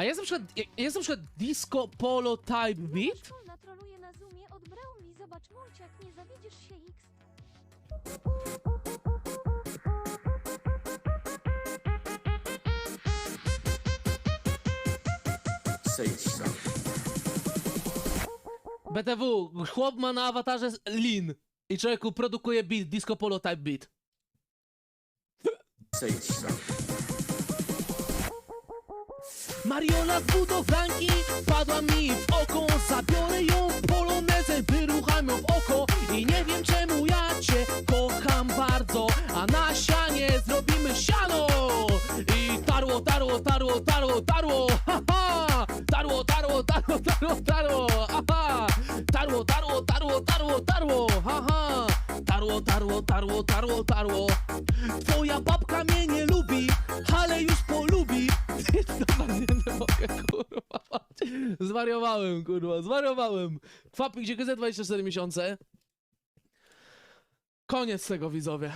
A jest na przykład, jest na przykład disco polo type beat? Szkolna troluje na Zoomie od Brownlee. Zobacz, nie zawiedziesz się X. BTW, chłop ma na awatarze Lin. I człowieku produkuje beat, disco polo type beat. Mariola z budowlanki padła mi w oko. Zabiorę ją polonezem, wyrucham ją w oko. I nie wiem czemu ja cię kocham bardzo. A na sianie zrobimy siano. I tarło, tarło, tarło, tarło, tarło. Haha! Tarło, tarło, tarło, tarło, tarło. Aha! Tarło, tarło, tarło, tarło, tarło. Haha! Tarło, tarło, tarło, tarło, tarło. Twoja babka mnie nie lubi, Dobra, nie, mogę, kurwa Zwariowałem, kurwa, zwariowałem Kwapik, GZ 24 miesiące? Koniec tego, widzowie